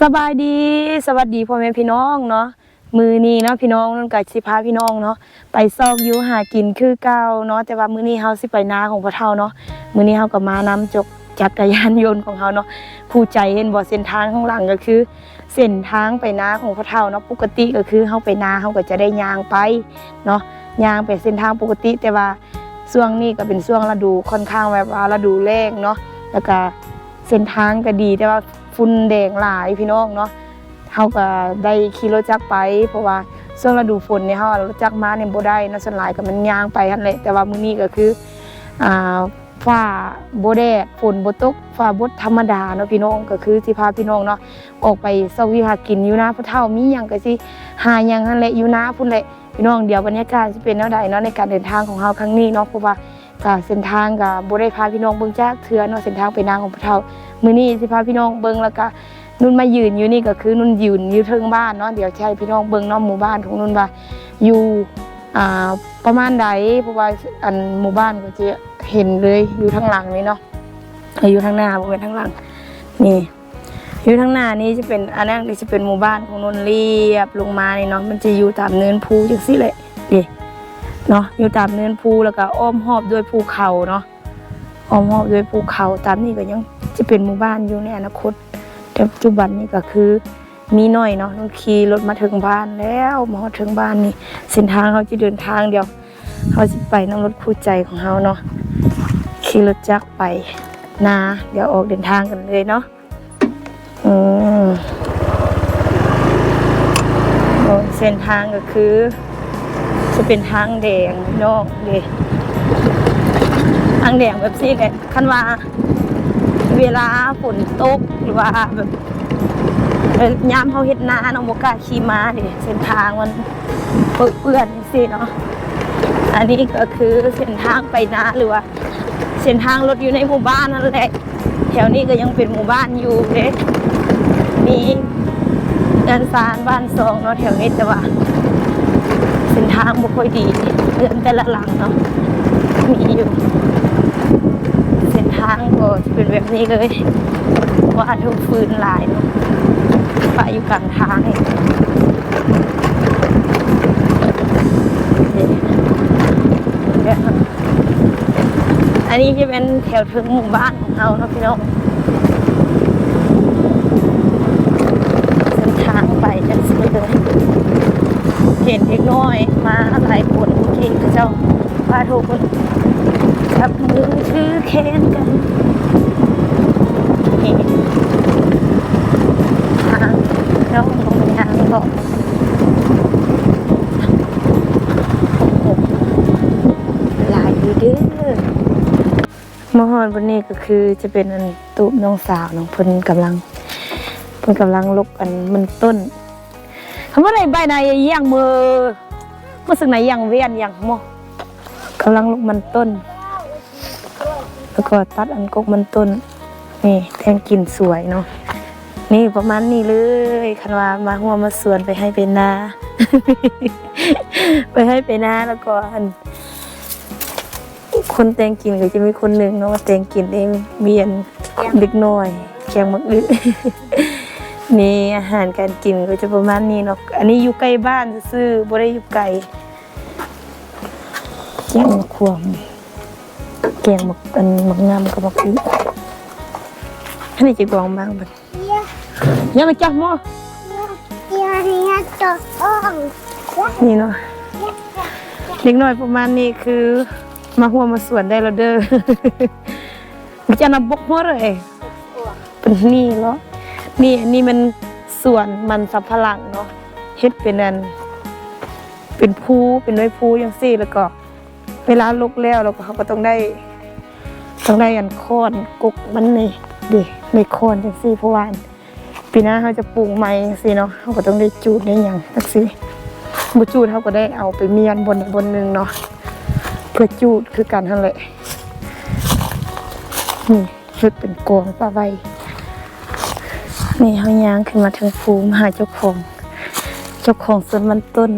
สบายดีสวัสดีพ่อแม่พี่น้องเนาะมือนี้เนาะพี่น้องนั่นก็สิพาพี่น้องเนาะไปซอกอยู่หากินคือเก่าเนาะแต่ว่ามือนี้เฮาสิไปนาของพ่อเฒ่าเนาะมือนี้เฮาก็มานำจกจักรยานยนต์ของเฮาเนาะผู้ใจเห็นบ่เส้นทางข้างหลังก็คือ เส้นทางไปนาของพ่อเฒ่าเนาะปกติก็คือเฮาไปนาเฮาก็จะได้ยางไปเนาะยางไปเส้นทางปกติ แต่ว่าช่วงนี้ก็เป็นช่วงฤดูค่อนข้างแบบว่าฤดูแล้งเนาะแล้วก็เส้นทางก็ดีแต่ว่า ฝุ่นแดงหลายพี่น้องเนาะเฮาก็ได้ขี่รถจักรไป เพราะว่าช่วงฤดูฝนเนี่ยเฮาเอารถจักรมาเนี่ยบ่ได้เนะส่วนหลายก็มันยางไปหั่นแหละแต่ว่ามื้อนี้ก็คืออ่าฟ้าบ่แดดฝนบ่ตกฟ้าบดธรรมดาเนาะพี่น้องก็คือสิพาพี่น้องเนาะออกไปเซาวิหากินอยู่นะพระเฒ่ามีหยังก็สิหาหยังหั่นแหละอยู่นะพุ่นแหละพี่น้องเดี๋ยวบรรยากาศสิเป็นแนวใดเนาะในการเดินทางของเฮาครั้งนี้เนาะเพราะว่าก็เส้นทางก็บ่ได้พาพี่น้องเบิ่งจักเทื่อเนาะเส้นทางไปนางของพระเฒ่า มือนี้สิพาพี่น้องเบิงแล้วก็นุ่นมายืนอยู่นี่ก็คือนุ่นยืนอยู่เทิงบ้านเนาะเดี๋ยวใช่พี่น้องเบิงเนาะหมู่บ้านของนุ่นว่าอยู่อ่าประมาณใดเพราะว่าอันหมู่บ้านก็จะเห็นเลยอยู่ทางหลังนี่เนาะอยู่ทางหน้าบ่เป็นทางหลังนี่อยู่ทางหน้านี่จะเป็นอันนั้นก็จะเป็นหมู่บ้านของนุ่นเรียบลงมานี่เนาะมันจะอยู่ตามเนินภูจังซี่แหละนี่เนาะอยู่ตามเนินภูแล้วก็อ้อมรอบด้วยภูเขาเนาะอ้อมรอบด้วยภูเขาตามนี้ก็ยัง จะเป็นหมู่บ้านอยู่ในอนาคต แต่ปัจจุบันนี้ก็คือมีหน้อยเนาะต้องขี่รถมาถึงบ้านแล้วมาถึงบ้านนี่เส้นทางเขาจะเดินทางเดียวเขาจะไปนั่งรถคู่ใจของเขาเนาะขี่รถจักรไปนาเดี๋ยวออกเดินทางกันเลยเนาะอืมโอ้เส้นทางก็คือ จะเป็นทางแดงนอกเลยทางแดงแบบนี้เลยคันว่า เวลาฝนตกหรือว่าแบบยามเขาเฮ็ดนาเนาะบ่กาขี่ม้าดิเส้นทางมันเปื้อนๆจังซี่เนาะอันนี้ก็คือเส้นทางไปนาหรือว่าเส้นทางรถอยู่ในหมู่บ้านนั่นแหละแถวนี้ก็ยังเป็นหมู่บ้านอยู่เด้มีเดินซานบ้านซองเนาะแถวนี้แต่ว่าเส้นทางบ่ค่อยดีเรือนแต่ละหลังเนาะมีอยู่างก็จะเป็นแบบนี้เลยว่าทุกฟืนหลายเนาะฝ่าอยู่กลางทางอันนี้จะเป็นแถวถึงหมู่บ้านของเราเนาะพี่น้องเส้นทางไปจังสิเลยเห็นเด็กน้อยมาหลายคนเมื่อกี้เขาเจ้าพาทุกคน จับมือถือแขนกันทางน้องตรงทางบอกโอ้โหลายอยู่เด้อมหอนวันนี้ก็คือจะเป็นอันตูบน้องสาวน้องเพิ่นกำลังเพิ่นกำลังลกอันมันต้นคำว่าอะไรใบในย่างมือเมื่อสึกไหนย่างเวียนย่างโมกำลังลกมันต้น แล้วก็ตัดอันกกมันต้น นี่แทงกลิ่นสวยเนาะนี่ประมาณนี้เลยคันว่ามาหัวมาสวนไปให้เป็นนาไปให้ไปนาแล้วก็อัน คนแตงกินก็จะมีคนหนึ่งเนาะแตงกินเองเมียนเล็กน้อยแกงมักอึนี่อาหารการกินก็จะประมาณนี้เนาะอันนี้อยู่ใกล้บ้านซื่อบ่ได้อยู่ไกลแกงมะขวาม แกงหมักอันหมักงามกับหมักอึอันนี้จะกองบ้างบัดอย่ามาจับหม้อนี่เนาะเด็กน้อยประมาณนี้คือ มาหัวมาสวนได้แล้วเด้อมันจะนำบบกหัวเลยเป็นนี่เนาะนี่อันนี้มันสวนมันสับพลังเนาะเฮ็ดเป็นอัน เป็นภูเป็นด้วยภูอย่างซี่แล้วก็ เวลาลุกแล้วเราก็เขาก็ต้องได้ ต้องได้อันโค่นกุกมันนี่ดิในโค่นจังซี่เพราะว่าอันปีหน้าเขาจะปลูกไม้จังซี่เนาะเขาก็ต้องได้จูดได้หยังจังซี่บ่จูดเขาก็ได้เอาไปเมียนบนอีกบนหนึ่งเนาะเพื่อจูดคือกันทั้งแหละนี่เฮ็ดเป็นกองปลาไว้นี่เขาย่างขึ้นมาถึงภูมิหาเจ้าของ เจ้าของสวนมันต้น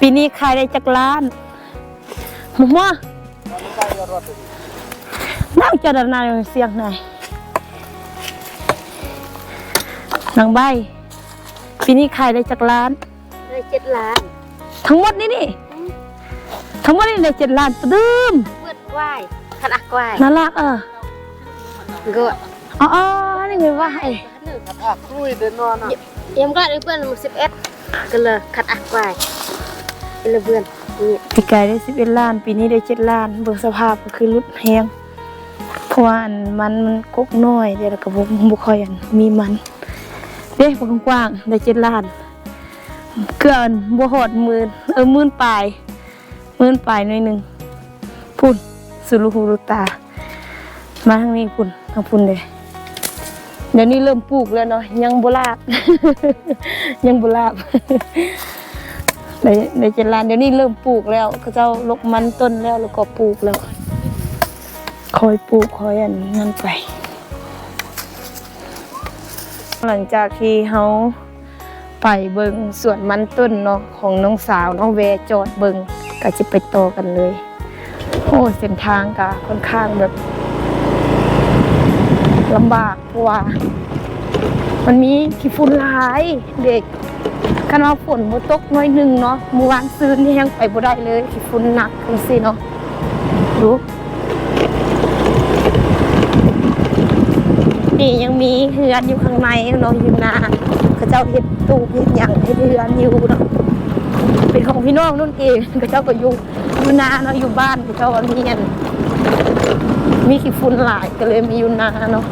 ปีนี้ขายได้จักล้านหมูว่านั่งจะดานายเสียงไหนนางใบ ปีนี้ขายได้จากล้าน ได้เจ็ดล้าน ทั้งหมดนี่นี่ ทั้งหมดนี่ได้เจ็ดล้านตะดืมเพื่อนกวายขัดอักกวายน่ารักเออก็อ๋ออ๋อนี่ไงว่าไอ้อะกล้วยเดินนอนอะยำก็ได้เพื่อนมาสิบเอ็ดก็เลยขัดอักกวาย เป็นเพื่อนนี่ปีกายได้สิบเอ็ดล้าน ปีนี้ได้เจ็ดล้านเบิ่งสภาพก็คือรุดแฮงเพราะว่าอันมันมันกกน้อยเดี๋ยวก็บ่บ่ค่อยอันมีมันเด้บ่กว้างๆได้เจ็ดล้านเกินบ่ฮอดมื่นเออมื่นปลายมื่นปลายหน่อยหนึ่งพุ่นสุรุหูรุตา มาทางนี้พุ่นทางพุ่นเด้เดี๋ยวนี้เริ่มปลูกแล้วเนาะยังบ่ลาบยังบ่ลาบ ในในเจดลานเดี๋ยวนี้เริ่มปลูกแล้วเขาเจ้าลกมันต้นแล้วแล้วก็ปลูกแล้ว คอยปลูกคอยอันนั่นไป หลังจากที่เขาไปเบิงสวนมันต้นเนาะของน้องสาวน้องแวจอดเบิงก็จะไปต่อกันเลย โอ้เส้นทางก็ค่อนข้างแบบลำบากเพราะว่า มันมีขี้ฝุ่นหลายเด็ก คันว่าฝนบ่ตกน้อยหนึงเนาะมื่อวานซื้อนี่ยังไปบ่ได้เลยฝุ่นหนักจังซี่เนาะดูนี่ยังมีเฮือนอยู่ข้างในเนาะอยู่นาเขาเจ้าเฮ็ดตู้เฮ็ดหยังให้เฮือนอยู่เนาะเป็นของพี่น้องนุ่นเองเขาเจ้าก็อยู่อยู่นาเนาะอยู่บ้านเขาเจ้าว่ามีอันมีขี้ฝุ่นหลายก็เลยมีอยู่นาเนาะ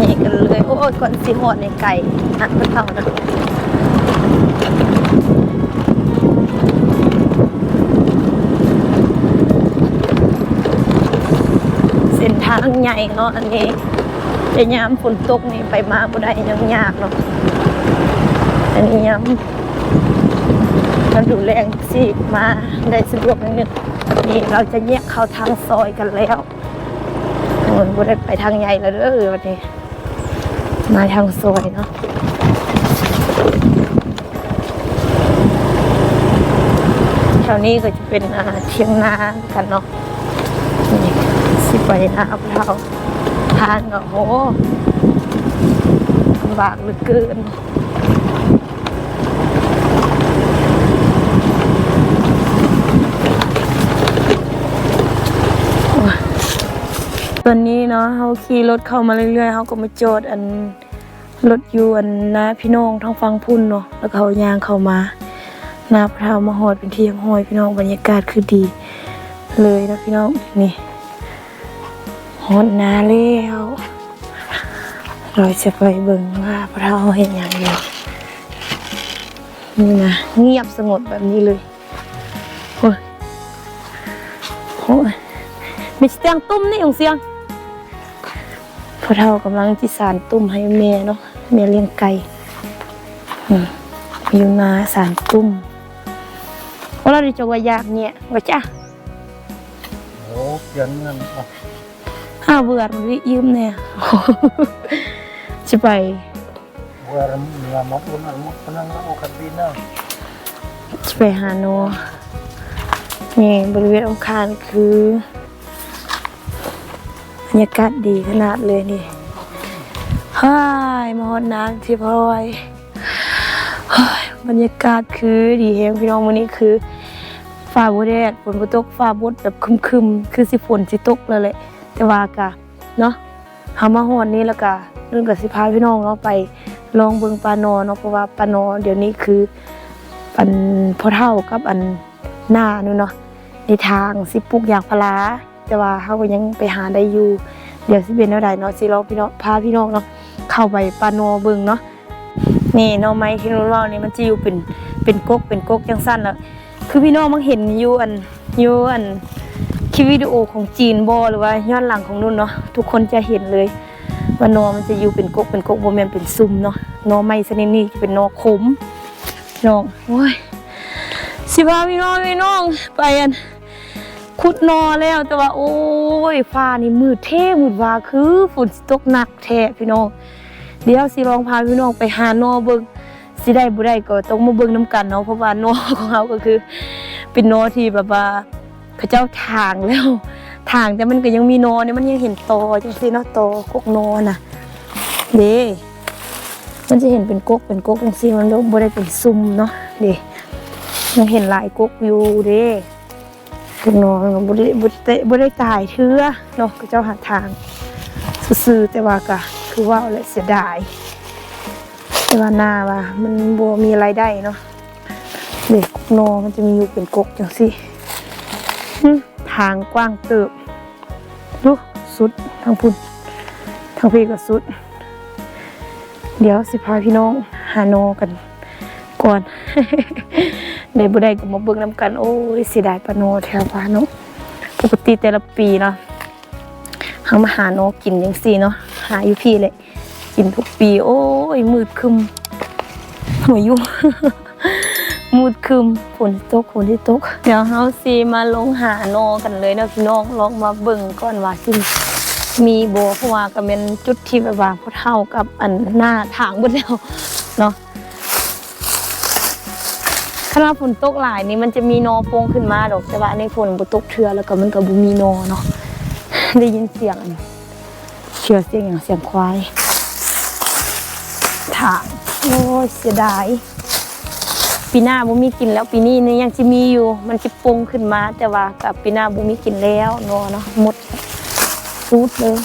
นี่กันเลย โอ้ย ก่อนสิหอดในไก่อันเพิ่นเท่านะเส้นทางใหญ่เนาะอันนี้แต่ยามฝนตกนี่ไปมาบ่ได้ยังยากเนาะอันนี้ยามมันดูแรงสิมาได้สะดวกนิดนึงนี่เราจะแยกเข้าทางซอยกันแล้วโอ้ยบ่ได้ไปทางใหญ่แล้วเด้อวันนี้ มาทางซอยเนาะแถวนี้ก็จะเป็นอาเทียงนากันเนาะนี่สิไปนาเราทางก็โหลำบากเหลือเกินตอนนี้เนาะเขาขี่รถเข้ามาเรื่อยๆเขาก็มาจอดอัน รถยู่อันนาพี่น้องทางฟังพุ่นเนาะแล้วเขายางเข้ามานาพระเทามาหอดเป็นที่ยังหอยพี่น้องบรรยากาศคือดี เลยนะพี่น้องนี่หอดนาแล้วเราจะไปเบิ่งว่าพระเทาเห็นอย่างอยู่นี่นะเงียบสงบแบบนี้เลยโอ้ยโอ้ยมีเสียงตุ้มนี่ของเสียงพ่อเฒ่ากำลังจิสานตุ้มให้แม่เนาะ แม่เลี้ยงไก่อืมอยู่นาสารตุ้มว่าเราได้จกว่ายากเนี่ยว่าจ้ะโอ้เปลี่ยนเงินอะห้าเบื่อมันวิยืมเนี่ยจะไปเวลามีมามอุ่นอะมันพนังเอาคันดีนะจะไปหาโนนี่บริเวณองคารคือบรรยากาศดีขนาดเลยนี่ ฮ่ายมอดน้ำที่พลอยบรรยากาศคือดีแฮงพี่น้องวันนี้คือฟ้าบ่แดดฝนบ่ตกฟ้าบดแบบครึมๆ คือสิฝนสิตกแล้วแหละแต่ว่ากะเนาะเฮามาฮอดนี้แล้วก็เรื่องก็สิพาพี่น้องเนาะไปลองเบิงปลาโนเนาะเพราะว่าปลาโนเดี๋ยวนี้คืออันพอเท่ากับอันหน้านู่นเนาะในทางสิปลูกยางพาราแต่ว่าเขาก็ยังไปหาได้อยู่เดี๋ยวสิเป็นแนวใดเนาะสิเราพี่น้องพาพี่น้องเนาะ เข้าไปปาโนเบิงเนาะนี่หน่อไม้ที่นุ่นว่านี่มันจะอยู่เป็นเป็นกกเป็นกกจังสั้นแล้วคือพี่น้องมันเห็นอยู่อันอยู่อันคลิปวิดีโอของจีนบอหรือว่าย้อนหลังของนุ่นเนาะทุกคนจะเห็นเลย ว่านอมันจะอยู่เป็นกกเป็นกกบ่แมนเป็นซุ่มเนาะนอไม้ชนิดนี้จะเป็นนอขมน้องโอ้ยสิพาพี่น้องพี่น้องไปอัน ขุดนอแล้วแต่ว่า โอ้ยฟ้านี่มืดเท่มืดว่าคือฝนตกหนักแท้พี่น้อง เดี๋ยวสิลองพาพี่น้องไปหานอเบิ่งสิได้บ่ได้ก็ต้องมาเบิ่งนํกันเนาะเพราะว่านอของเราก็คือ เป็นโนที่แบบว่าเขาเจ้าทางแล้วทางแต่มันก็ยังมีโนเนี่ยมันยังเห็นโตจังซี่เนาะโตกกโนน่ะเด้มันจะเห็นเป็นกกเป็นกกจังซี่มันบ่ได้เป็นซุ่มเนาะเด้ยังเห็นหลายกกอยู่เด้ กกโนมันก็บ่ได้บ่ได้บ่ได้ตายเทื่อเนาะเขาเจ้าหาทางซื่อแต่ว่าก็คือว่าและเสียดาย แต่ว่าหน้าว่า มันบ่มีรายได้เนาะเด็กกกโนมันจะมีอยู่เป็นกกจังสิทางกว้างเติบดูสุดทางพุ่นทางพี่ก็สุด เดี๋ยวสิพาพี่น้องหาโนกัน ก่อน ได้บ่ได้ก็มาเบิ่งนํกัน โอ้ยเสียดายปลาโนแถวบ้านเนาะปกติแต่ละปีเนาะเฮามาหาโนกินจังซี่เนาะหาอยู่พี่แหละกินทุกปี โอ้ยมืดคึมหัวยุ่มืดคึมฝนที่ตกฝนที่ตก เดี๋ยวเฮาซีมาลงหาโนกันเลยเนาะพี่น้องลองมาเบิ่งก่อนว่าสิมีโบเพราะว่าก็เป็นจุดที่แบบว่าพอเท่ากับอันหน้าทางบนแล้วเนาะ ขณะฝนตกหลายนี่มันจะมีนอโปงขึ้นมาดอกแต่ว่าในฝนบ่ตกเทือแล้วก็มันก็บ่มีนอเนาะได้ยินเสียงเชื่อเสียงอย่างเสียงควายถางโอ้เสียดายปีหน้าบ่มีกินแล้วปีนี้นี่ยังสิมีอยู่ มันสิปงขึ้นมา แต่ว่ากับปีหน้าบ่มีกินแล้วเนาะเนาะหมดรูดเลย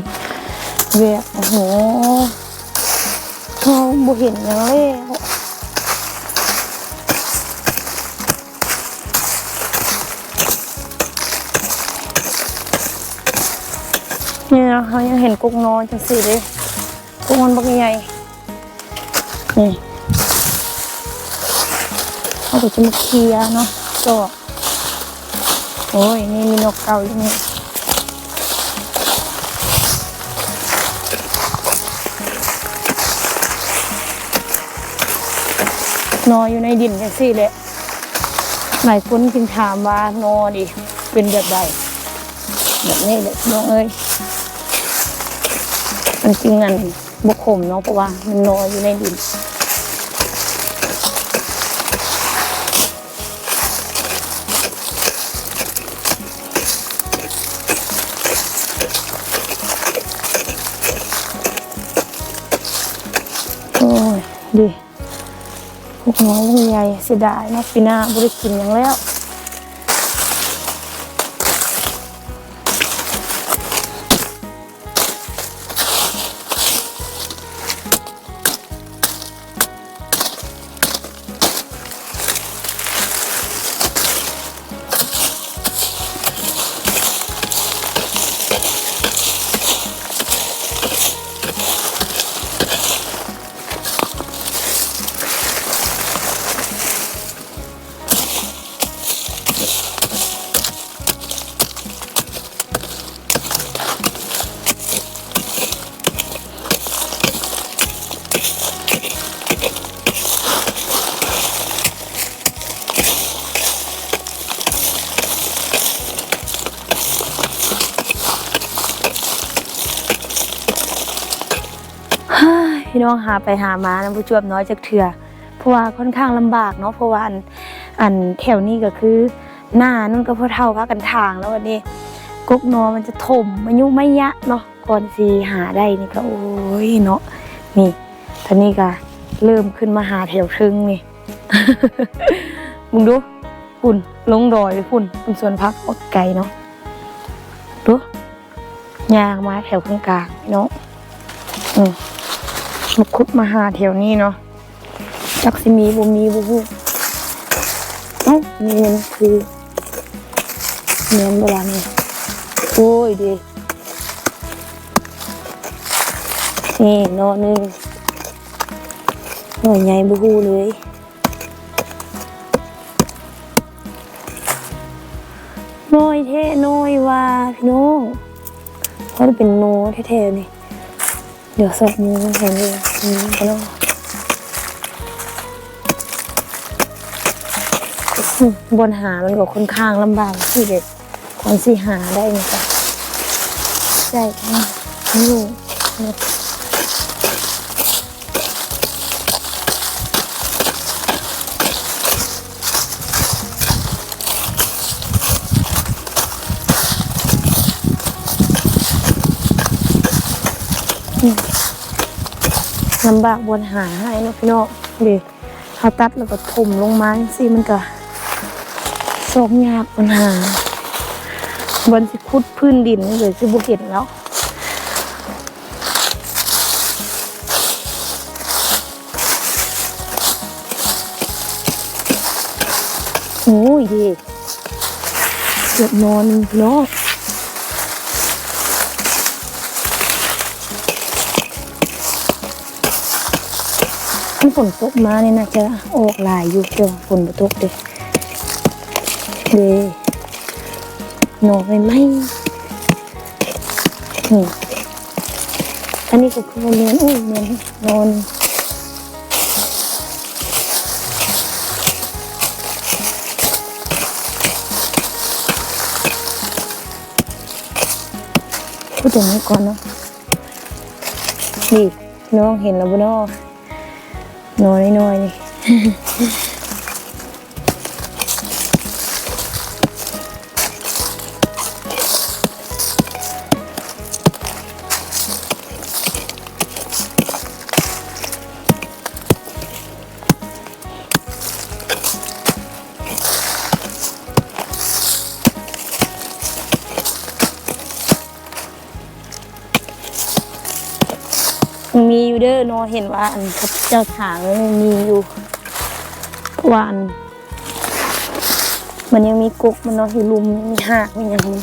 เว้ยเวียกโอ้โหเขาบ่เห็นหยังแล้วเนี่ยนะเขายังเห็นกุกนอนจังสิเลยกุกมันบักใหญ่นี่เขาก็จะมาเคลียเนาะก็โอ้ยนี่มีนกเก่าอยู่นี่ นออยู่ในดินจังซี่แหละหลายคนจึงถามว่านอดิเป็นแบบใดแบบนี้แหละน้องเอ้ยมันจริงอันบกขมเนาะเพราะว่ามันนออยู่ในดินโอ้ยดิ โอ้ยใหญ่เสียดายเนาะปีหน้าบริกินอย่างแล้ว น้องหาไปหามานะผู้จวบน้อยจากเถื่อเพราะว่าค่อนข้างลำบากเนาะเพราะว่าอันอันแถวนี้ก็คือ หน้านั่นก็พอเท่าพากันทางแล้ววันนี้กกนอมันจะถมมายุไม่ยะเนาะก่อนสิหาได้นี่ก็โอ้ยเนาะนี่ตอนนี้ก็เริ่มขึ้นมาหาแถวทึงนี่มึงดูฝุ่นลงดอยเลยฝุ่นเป็นส่วนพักออกไกลเนาะดูยางมาแถวกลางๆพี่น้องอืม มาคุดมาหาแถวนี้เนาะจักสิมีบ่มีบ่ฮู้เอ้านี่มันคือเนียนเวลานี่โอ้ยดีนี่นอหนึงหน่อยใหญ่บ่ฮู้เลยน้อยแท้น้อยว่าพี่น้องเขาจะเป็นโนแท้ๆนี่ เดี๋ยวสวดมือเห็นเลยนี่ก็ต้องบนหามันก็ค่อนข้างลำบากที่เด็กคนสิหาได้นี่จ้ะใช่นี่นี่ ลำบากบนหาให้นะพี่น้องเดี๋ยวเขาตัดแล้วก็ถมลงมาสิมันก็สมยากปัญหาบนสิคุดพื้นดินเลยสิบุเห็นแล้วโอ้ยดีเกือบนอนพี่น้อง ฝนตกมาเนี่ยน่าจะออกลายอยู่เดี๋ยวฝนตกเด้เด้หนอไม่ไหมนี่อันนี้ก็คือเมียนอุ้ยเมียนนอนพูดถึงนี้ก่อนเนาะนี่น้องเห็นแล้วบ่เนาะ น้อยน้อยนี่ มีอยู่เด้อเนอเห็นว่าอันครับเจ้าถางมันมีอยู่วานมันยังมีกุกมันเนาะอยู่ลุมมีหากมีอย่างนี้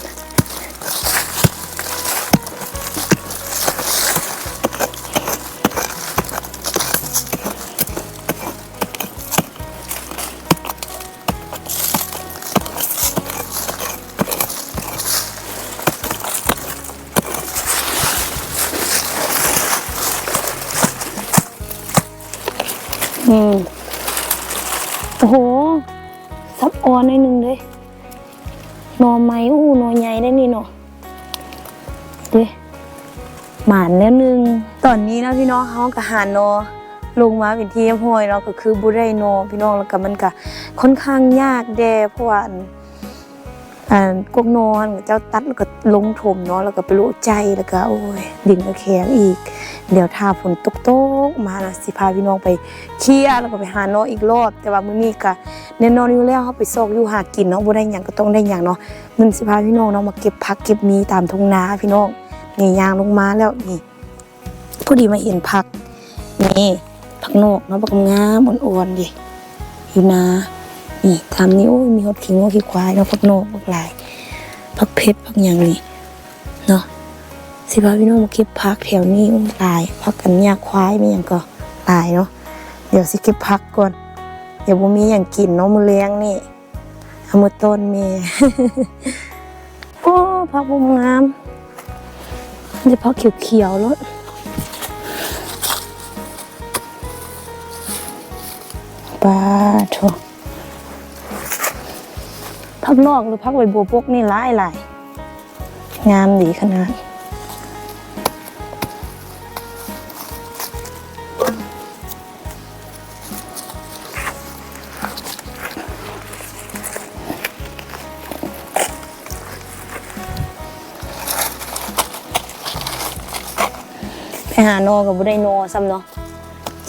นอืมโอ้โห ซับออนหน่อยหนึ่งเลยนอไม้อู้นอใหญ่ได้นี่เนาะเด้หมานแล้วหนึง ตอนนี้นะพี่น้องเขาก็หานอลงมาเป็นที่ห้อยเราก็คือบุได้นอพี่น้องแล้วก็มันก็ค่อนข้างยากแดเพราะว่า อ่ากกนอนเจ้าตัดแล้วก็ลงถมเนาะแล้วก็ไปโลใจแล้วก็โอ้ยดินก็แข็งอีก เดี๋ยวถ้าฝนตกตกๆมานะสิพาพี่น้องไปเคลียร์แล้วก็ไปหานออีกรอบแต่ว่ามื้อนี้ก็แน่นอนอยู่แล้วเฮาไปซอกอยู่หากินเนาะบ่ได้หยังก็ต้องได้หยังเนาะมันสิพาพี่น้องเนาะมาเก็บผักเก็บมีตามทุ่งนาพี่น้องนี่ยางลงมาแล้วนี่พอดีมาเห็นผักนี่ผักนอกเนาะผักงามอ่อนๆดิอยู่นา นี่ทำนี่โอ้ยมีหดขิงว่าขี้ควายเนาะผักโนอกผักลายผักเพชรผักอย่างนี่เนาะสิพาพี่น้องมาเก็บผักแถวนี้อุ้มตายผักกันยาควายไม่อย่างก็ตายเนาะเดี๋ยวสิเก็บผักก่อนเดี๋ยวบ่มีอย่างกินเนาะมือเลี้ยงนี่เอามือต้นเมโอ้ผักบุมงามจะผักเขียวๆแล้วปลาโถ พักนอกหรือพักใบบัวพวกนี่หลายหลายงามดีขนาดไปหานอกับบุได้นอซ้ำเนาะ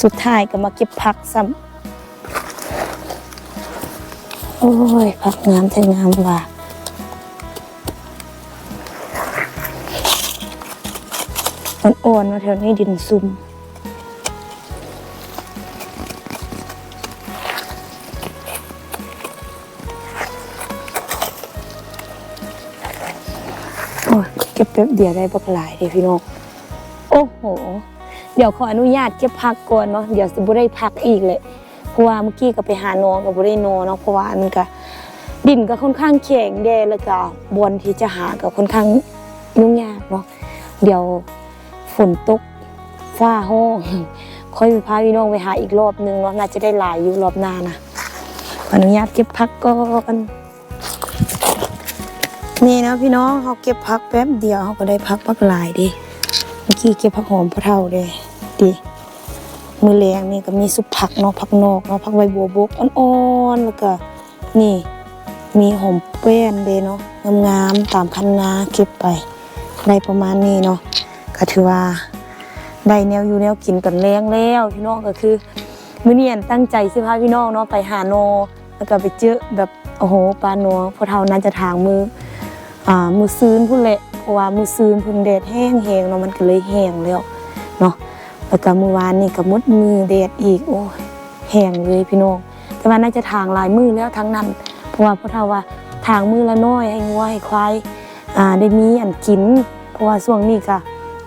สุดท้ายก็มาเก็บผักซ้ำ โอ้ยผักงามแต่งามว่าอ่อนๆมาแถวนี้ดินซุ่มโอ้ยเก็บแป๊บเดียวได้บักหลายเลยพี่น้องโอ้โห เดี๋ยวขออนุญาตเก็บผักก่อนเนาะเดี๋ยวสิบุได้พักอีกเลย ราะว่าเมื่อกี้ก็ไปหาน้องกับบุได้นเนาะเพราะว่ามันก็ดินก็ค่อนข้างแข็งแดแล้วก็บนที่จะหาก็ค่อนข้างยุ่งยากเนาะเดี๋ยวฝนตกฟ้าห้องค่อยพาพี่น้องไปหาอีกรอบนึงเนาะน่าจะได้หลายอยู่รอบหน้านะขออนุญาตเก็บพักก่อนนี่นะพี่น้องเขาเก็บพักแป๊บเดียวเขาก็ได้พักพักหลายดิเมื่อกี้เก็บพักหอมพะเท่าเลยดิ มือแรงนี่ก็มีซุปผักเนาะผักนอกเนาะผักใบบัวบกอ่อนๆแล้วก็นี่มีหอมแป้นเดเนาะงามๆตามคันนาเก็บไปได้ประมาณนี้เนาะก็ถือว่าได้แนวอยู่แนวกินกันแรงแล้วพี่น้องก็คือมื้อนี้อันตั้งใจสิพาพี่น้องเนาะไปหาโนแล้วก็ไปเจอแบบโอ้โหปลาโนพอเท่านั้นจะทางมืออ่ามือซืนพุ่นแหละเพราะว่ามือซืนพุ่นแดดแห้งแหงเนาะมันก็เลยแห้งแล้วเนาะ แล้วก็มื้อวานนี่ก็มดมือแดดอีก โอ้ยแห้งเลยพี่น้องแต่ว่าน่าจะทางลายมือแล้วทั้งนั้น เพราะว่าพอเทาว่าทางมือละน้อยให้งัวให้ควายอ่าได้มีอันกิน เพราะว่าช่วงนี้ก็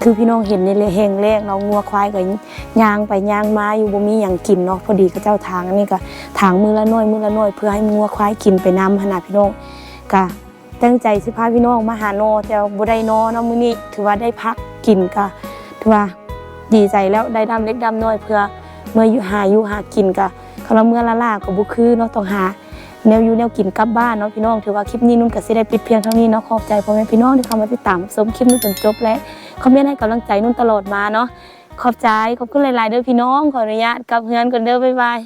คือพี่น้องเห็นในแห้งแรกเนาะงัวควายก็ย่างไปย่างมาอยู่บ่มีหยังกินเนาะพอดีก็เจ้าทางอันนี้ก็ทางมือละน้อยมือละน้อยเพื่อให้งัวควายกินไปนำขนาดพี่น้องก็ตั้งใจสิพาพี่น้องมาหาโนแต่บ่ได้นอเนาะมื้อนี้ถือว่าได้พักกินก็ถือว่า ดีใจแล้วได้ดำเล็กดำน้อยเพื่อเมื่ออยู่หาอยู่หากินกะคำว่าเมื่อละล่ากับ่คือเนาะต้องหาแนวอยู่แนวกินกลับบ้านเนาะพี่น้องถือว่าคลิปนี้นุ่นก็สิได้ปิดเพียงเท่านี้เนาะขอบใจพ่อแม่พี่น้องที่เข้ามาติดตามชมคลิปนี้จนจบและคอมเมนต์ให้กำลังใจนุ่นตลอดมาเนาะขอบใจขอบคุณหลายๆเด้อพี่น้องขออนุญาตกลับเฮือนกันเด้อบ๊ายบาย